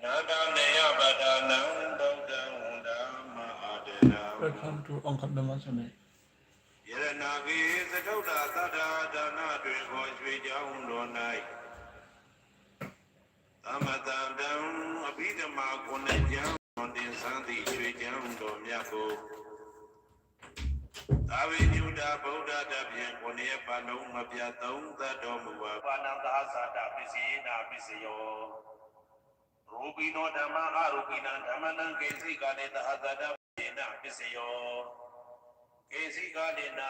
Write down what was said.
Welcome to Angkor Dhammasana. ယရနာဂေသတုဒ္ဓသတ္တာဒါနတွင်ခေါ်ရွှေကြောင်းတော်၌သမတံတံအဘိဓမ္မာကုဏ္ဏံွန်တင်သံသည့်ရွှေကြောင်းတော်မြတ်ကိုသာဝေညုတာဗုဒ္ဓတဖြင့်ကိုနေပါလုံးမပြတ်သုံးသတ်တော်မူပါဘာနံသာသတာပစ္စေနာပစ္စယောရူ ပိနောဓမ္မအရူပိနံဓမ္မနံကေစိကာလေသဟတတပိနပစ္စယောကေစိကာလေနာ